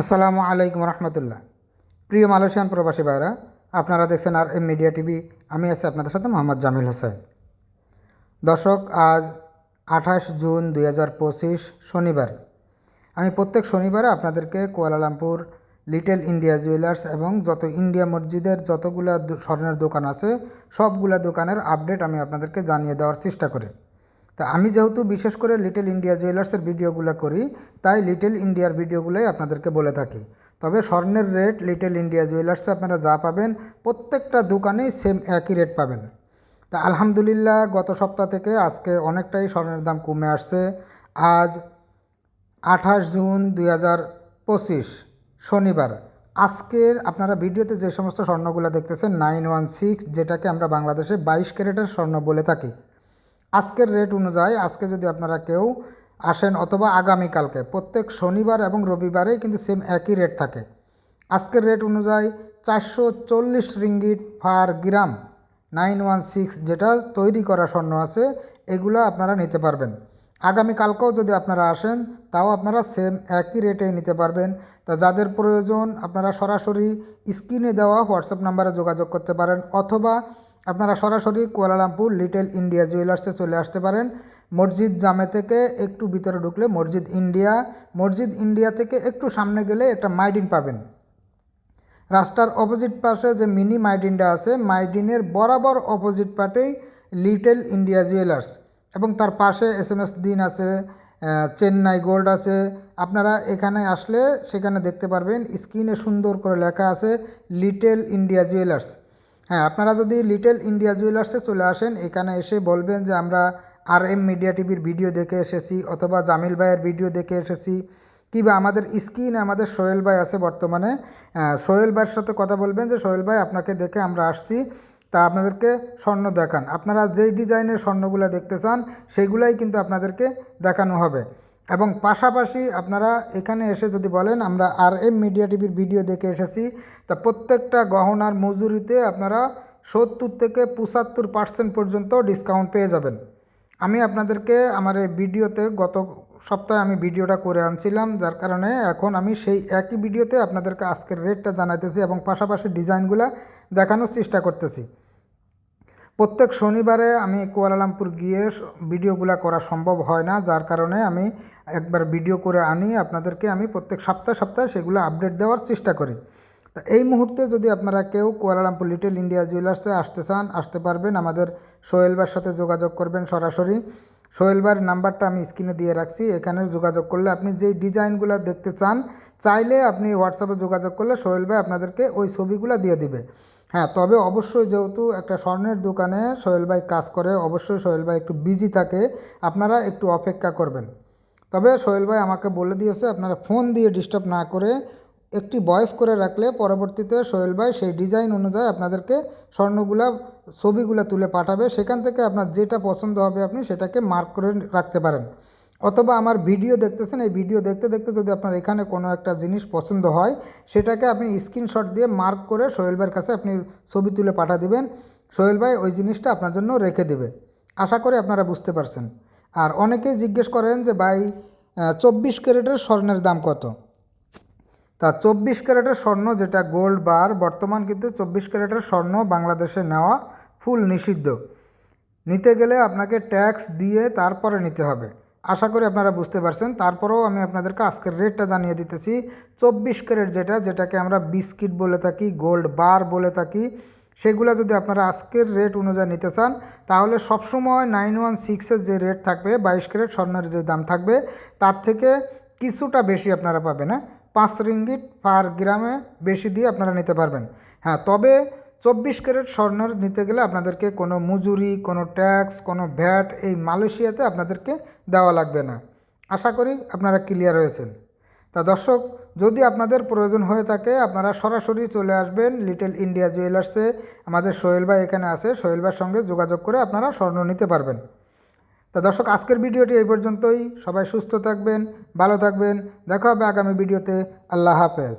আসসালামু আলাইকুম রহমতুল্লাহ। প্রিয় মালয়েশিয়ান প্রবাসী ভাইরা আপনারা দেখছেন আর এম মিডিয়া টিভি। আমি আছি আপনাদের সাথে মোহাম্মদ জামিল হোসেন। দর্শক, আজ আঠাশ জুন দুই হাজার পঁচিশ শনিবার। আমি প্রত্যেক শনিবারে আপনাদেরকে কুয়ালালামপুর, লিটল ইন্ডিয়া জুয়েলার্স এবং যত ইন্ডিয়া মসজিদের যতগুলা স্বর্ণের দোকান আছে, সবগুলা দোকানের আপডেট আমি আপনাদেরকে জানিয়ে দেওয়ার চেষ্টা করি। তা আমি যেহেতু বিশেষ করে লিটল ইন্ডিয়া জুয়েলার্সের ভিডিওগুলো করি, তাই লিটল ইন্ডিয়ার ভিডিওগুলোই আপনাদেরকে বলে থাকি। তবে স্বর্ণের রেট লিটল ইন্ডিয়া জুয়েলার্সে আপনারা যা পাবেন, প্রত্যেকটা দোকানেই সেম একই রেট পাবেন। তা আলহামদুলিল্লাহ গত সপ্তাহ থেকে আজকে অনেকটাই স্বর্ণের দাম কমে আসছে। আজ আঠাশ জুন দুই হাজার পঁচিশ, শনিবার। আজকের আপনারা ভিডিওতে যে সমস্ত স্বর্ণগুলো দেখতেছেন নাইন ওয়ান সিক্স যেটাকে আমরা বাংলাদেশে বাইশ ক্যারেটের স্বর্ণ বলে থাকি আজকের রেট অনুযায়ী আজকে যদি আপনারা কেউ আসেন অথবা আগামীকালকে, প্রত্যেক শনিবার এবং রবিবারেই কিন্তু সেম একই রেট থাকে। আজকের রেট অনুযায়ী চারশো চল্লিশ ringgit per gram nine one six যেটা তৈরি করা স্বর্ণ আছে, এগুলো আপনারা নিতে পারবেন। আগামীকালকেও যদি আপনারা আসেন, তাও আপনারা সেম একই রেটেই নিতে পারবেন। তা যাদের প্রয়োজন, আপনারা সরাসরি স্ক্রিনে দেওয়া হোয়াটসঅ্যাপ নাম্বারে যোগাযোগ করতে পারেন অথবা আপনারা সরাসরি কুয়ালালামপুর লিটল ইন্ডিয়া জুয়েলার্সে চলে আসতে পারেন। মসজিদ জামে থেকে একটু ভিতরে ঢুকলে মসজিদ ইন্ডিয়া মসজিদ ইন্ডিয়া থেকে একটু সামনে গেলে একটা মাইডিন পাবেন। রাস্তার অপোজিট পাশে যে মিনি মাইডিনটা আছে, মাইডিনের বরাবর অপোজিট পাটেই লিটল ইন্ডিয়া জুয়েলার্স এবং তার পাশে এস এম এস দিন আছে চেন্নাই গোল্ড আছে। আপনারা এখানে আসলে সেখানে দেখতে পারবেন, স্ক্রিনে সুন্দর করে লেখা আছে লিটল ইন্ডিয়া জুয়েলার্স। হ্যাঁ আপনারা যদি লিটল ইন্ডিয়া জুয়েলার্সে চলে আসেন, এখানে এসে বলবেন যে আমরা আর এম মিডিয়া টিভির ভিডিও দেখে এসেছি অথবা জামিল ভাইয়ের ভিডিও দেখে এসেছি। কিংবা আমাদের স্ক্রিনে আমাদের সোহেল ভাই আছে বর্তমানে। সোহেল ভাইয়ের সাথে কথা বলবেন যে, সোহেল ভাই, আপনাকে দেখে আমরা আসছি। তা আপনাদেরকে স্বর্ণ দেখান। আপনারা যেই ডিজাইনের স্বর্ণগুলো দেখতে চান, সেগুলাই কিন্তু আপনাদেরকে দেখানো হবে। এবং পাশাপাশি আপনারা এখানে এসে যদি বলেন, আমরা আর এম মিডিয়া টিভির ভিডিও দেখে এসেছি। তা প্রত্যেকটা গহনার মজুরিতে আপনারা সত্তর থেকে পঁচাত্তর পার্সেন্ট পর্যন্ত ডিসকাউন্ট পেয়ে যাবেন। আমি আপনাদেরকে আমার এই ভিডিওতে গত সপ্তাহে আমি ভিডিওটা করে আনছিলাম, যার কারণে এখন আমি সেই একই ভিডিওতে আপনাদেরকে আজকের রেটটা জানাইতেছি এবং পাশাপাশি ডিজাইনগুলো দেখানোর চেষ্টা করতেছি। প্রত্যেক শনিবারে আমি কুয়ালালামপুর গিয়ে ভিডিওগুলো করা সম্ভব হয় না, যার কারণে আমি একবার ভিডিও করে আনি, আপনাদেরকে আমি প্রত্যেক সপ্তাহে সপ্তাহে সেগুলো আপডেট দেওয়ার চেষ্টা করি। তা এই মুহূর্তে যদি আপনারা কেউ কুয়ালালামপুর লিটল ইন্ডিয়া জুয়েলার্সে আসতে চান, আসতে পারবেন। আমাদের সোহেলবার সাথে যোগাযোগ করবেন সরাসরি। সোহেলবার নাম্বারটা আমি স্ক্রিনে দিয়ে রাখছি। এখানে যোগাযোগ করলে আপনি যেই ডিজাইনগুলো দেখতে চান, চাইলে আপনি হোয়াটসঅ্যাপে যোগাযোগ করলে সোহেল ভাই আপনাদেরকে ওই ছবিগুলো দিয়ে দিবে। হ্যাঁ তবে অবশ্যই যেহেতু একটা স্বর্ণের দোকানে সোহেল ভাই কাজ করে, অবশ্যই সোহেল ভাই একটু বিজি থাকে। আপনারা একটু অপেক্ষা করবেন। তবে সোহেল ভাই আমাকে বলে দিয়েছে, আপনারা ফোন দিয়ে ডিস্টার্ব না করে একটি ভয়েস করে রাখলে পরবর্তীতে সোহেল ভাই সেই ডিজাইন অনুযায়ী আপনাদেরকে স্বর্ণগুলা, ছবিগুলো তুলে পাঠাবে। সেখান থেকে আপনার যেটা পছন্দ হবে আপনি সেটাকে মার্ক করে রাখতে পারেন। অথবা আমার ভিডিও দেখতেছেন, এই ভিডিও দেখতে দেখতে যদি আপনার এখানে কোনো একটা জিনিস পছন্দ হয়, সেটাকে আপনি স্ক্রিনশট দিয়ে মার্ক করে সোহেল ভাইয়ের কাছে আপনি ছবি তুলে পাঠা দিবেন। সোহেল ভাই ওই জিনিসটা আপনার জন্য রেখে দেবে। আশা করি আপনারা বুঝতে পারছেন। আর অনেকেই জিজ্ঞেস করেন যে ভাই চব্বিশ ক্যারেটের স্বর্ণের দাম কত? তা চব্বিশ ক্যারেটের স্বর্ণ যেটা গোল্ড বার বর্তমান কিন্তু চব্বিশ ক্যারেটের স্বর্ণ বাংলাদেশে নেওয়া ফুল নিষিদ্ধ। নিতে গেলে আপনাকে ট্যাক্স দিয়ে তারপরে নিতে হবে। আশা করি আপনারা বুঝতে পারছেন। তারপরেও আমি আপনাদেরকে আজকের রেটটা জানিয়ে দিতেছি। চব্বিশ ক্যারেট যেটা, যেটাকে আমরা বিস্কিট বলে থাকি গোল্ড বার বলে থাকি সেগুলো যদি আপনারা আজকের রেট অনুযায়ী নিতে চান, তাহলে সবসময় নাইন ওয়ান সিক্সের যে রেট থাকবে, বাইশ ক্যারেট স্বর্ণের যে দাম থাকবে, তার থেকে কিছুটা বেশি আপনারা পাবেন হ্যাঁ? পাঁচ রিঙ্গিট পার গ্রামে বেশি দিয়ে আপনারা নিতে পারবেন। হ্যাঁ তবে চব্বিশ ক্যারেট স্বর্ণের নিতে গেলে আপনাদেরকে কোনো মজুরি, কোনো ট্যাক্স কোনো ভ্যাট এই মালয়েশিয়াতে আপনাদেরকে দেওয়া লাগবে না। আশা করি আপনারা ক্লিয়ার হয়েছেন। তা দর্শক, যদি আপনাদের প্রয়োজন হয়ে থাকে, আপনারা সরাসরি চলে আসবেন লিটল ইন্ডিয়া জুয়েলার্সে। আমাদের সোহেল ভাই এখানে আছে, সোহেল ভাইয়ের সঙ্গে যোগাযোগ করে আপনারা স্বর্ণ নিতে পারবেন। তা দর্শক, আজকের ভিডিওটি এই পর্যন্তই। সবাই সুস্থ থাকবেন, ভালো থাকবেন। দেখা হবে আগামী ভিডিওতে। আল্লাহ হাফেজ।